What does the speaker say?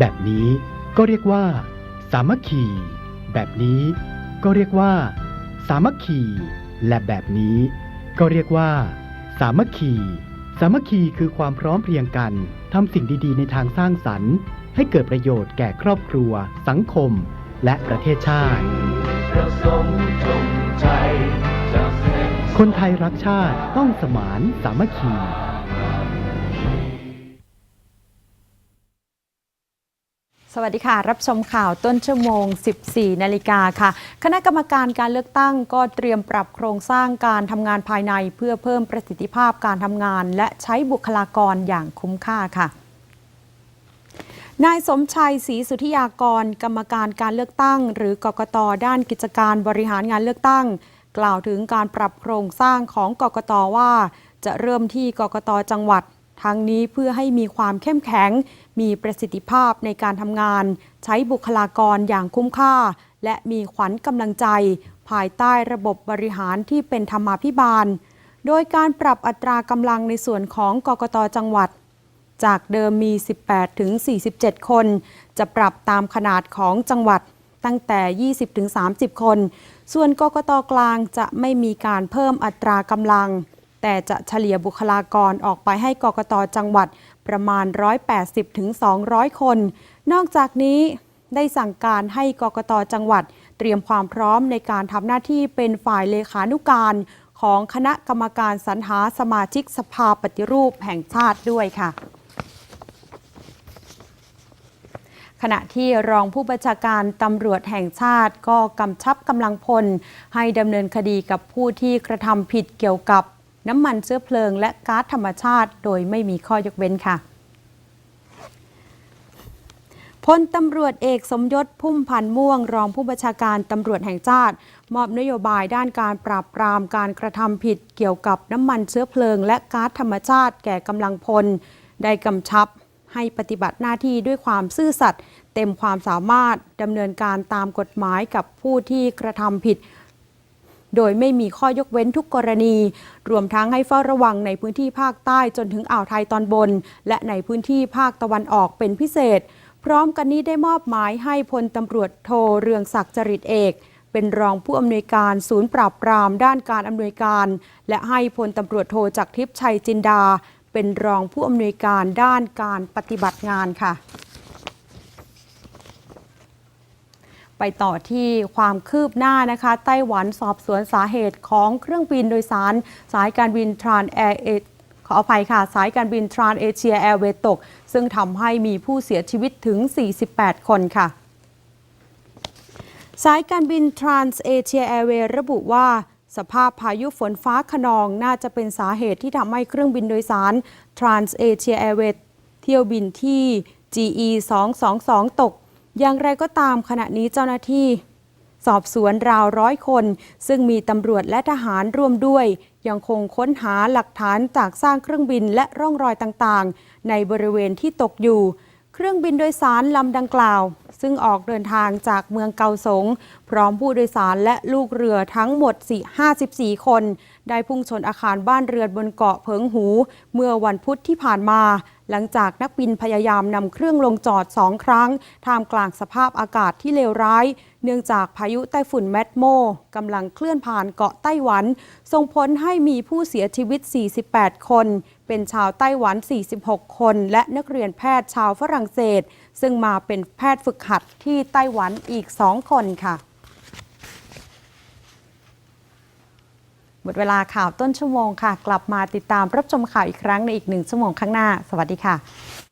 แบบนี้ก็เรียกว่า สามัคคี แบบนี้ก็เรียกว่า สามัคคี และแบบนี้ ก็เรียกว่า สามัคคี สามัคคีคือความพร้อมเพรียงกันทำสิ่งดีๆ ในทางสร้างสรรค์ ให้เกิดประโยชน์แก่ครอบครัว สังคม และประเทศชาติประสงค์จงใจจากเส้นคนไทยรักชาติต้องสมานสามัคคี สวัสดีค่ะ รับชมข่าวต้นชั่วโมง 14 นาฬิกาค่ะ คณะกรรมการการเลือกตั้งก็เตรียมปรับโครงสร้างการทำงานภายในเพื่อเพิ่มประสิทธิภาพการทำงาน และใช้บุคลากรอย่างคุ้มค่าค่ะนายสมชัยศรีสุธิยากร กรรมการการเลือกตั้ง หรือกกตด้านกิจการบริหารงานเลือกตั้ง กล่าวถึงการปรับโครงสร้างของกกตว่า จะเริ่มที่กกตจังหวัด ทั้งนี้เพื่อให้มีความเข้มแข็ง มีประสิทธิภาพในการทำงาน ใช้บุคลากรอย่างคุ้มค่า และมีขวัญกำลังใจ ภายใต้ระบบบริหารที่เป็นธรรมาภิบาล โดยการปรับอัตรากำลังในส่วนของกกตจังหวัด จากเดิมมี 18 ถึง 47 คน จะปรับตามขนาดของจังหวัดตั้งแต่ 20 ถึง 30 คน ส่วนกกตกลางจะไม่มีการเพิ่มอัตรากำลัง แต่จะเฉลี่ยบุคลากรออกไปให้กกตจังหวัดประมาณ 180ถึง200 คน นอกจากนี้ได้สั่งการให้กกตจังหวัด เตรียมความพร้อมในการทำหน้าที่เป็นฝ่ายเลขานุการ ของคณะกรรมการสรรหาสมาชิกสภาปฏิรูปแห่งชาติด้วยค่ะขณะที่รองผู้บัญชาการตำรวจแห่งชาติก็กำชับกำลังพล ให้ดำเนินคดีกับผู้ที่กระทำผิดเกี่ยวกับ น้ำมันเชื้อเพลิง และก๊าซธรรมชาติ โดยไม่มีข้อยกเว้นค่ะพลตำรวจเอกสมยศพุ่มพันธ์ม่วง รองผู้บัญชาการตำรวจแห่งชาติ มอบนโยบายด้านการปราบปรามการกระทำผิดเกี่ยวกับน้ำมันเชื้อเพลิง และก๊าซธรรมชาติ แก่กำลังพล ได้กำชับให้ปฏิบัติหน้าที่ด้วยความซื่อสัตย์เต็มความสามารถดำเนินการตามกฎหมายกับผู้ที่กระทำผิด โดยไม่มีข้อยกเว้นทุกกรณี รวมทั้งให้เฝ้าระวังในพื้นที่ภาคใต้จนถึงอ่าวไทยตอนบน และในพื้นที่ภาคตะวันออกเป็นพิเศษ พร้อมกันนี้ได้มอบหมายให้พลตำรวจโทเรืองศักดิ์จริตเอกเป็นรองผู้อำนวยการศูนย์ปราบปรามด้านการอำนวยการ และให้พลตำรวจโทจักทิพย์ชัยจินดา เป็นรองผู้อำนวยการด้านการปฏิบัติงานค่ะ ไปต่อที่ความคืบหน้านะคะไต้หวันสอบสวนสาเหตุของเครื่องบินโดยสาร สายการบินทรานแอร์เอขออภัยค่ะ สายการบินทรานเอเชียแอร์เวย์ตก ซึ่งทำให้มีผู้เสียชีวิตถึง 48 คนค่ะ สายการบิน Trans Asia Airways ระบุว่าสภาพพายุฝนฟ้าขนองน่าจะเป็นสาเหตุที่ทำให้เครื่องบินโดยสาร Trans Asia Airways เที่ยวบินที่ GE 222 ตก อย่างไรก็ตามขณะนี้เจ้าหน้าที่ สอบสวนราวร้อยคน ซึ่งมีตำรวจและทหารร่วมด้วย ยังคงค้นหาหลักฐานจากสร้างเครื่องบินและร่องรอยต่างๆ ในบริเวณที่ตกอยู่ เครื่องบินโดยสารลำดังกล่าว ซึ่งออกเดินทางจากเมืองเกาสง พร้อมผู้โดยสารและลูกเรือทั้งหมด 54 คน ได้พุ่งชนอาคารบ้านเรือนบนเกาะเพิงหู เมื่อวันพุธที่ผ่านมา หลังจากนักบินพยายามนำเครื่องลงจอดสองครั้งท่ามกลางสภาพอากาศที่เลวร้าย เนื่องจากพายุไต้ฝุ่นแมดโมกำลังเคลื่อนผ่านเกาะไต้หวัน ส่งผลให้มีผู้เสียชีวิต 48 คน เป็นชาวไต้หวัน 46 คน และนักเรียนแพทย์ชาวฝรั่งเศส ซึ่งมาเป็นแพทย์ฝึกหัดที่ไต้หวันอีก 2 คนค่ะ หมดเวลาข่าวต้นชั่วโมงค่ะ กลับมาติดตามรับชมข่าวอีกครั้งในอีกหนึ่งชั่วโมงข้างหน้า สวัสดีค่ะ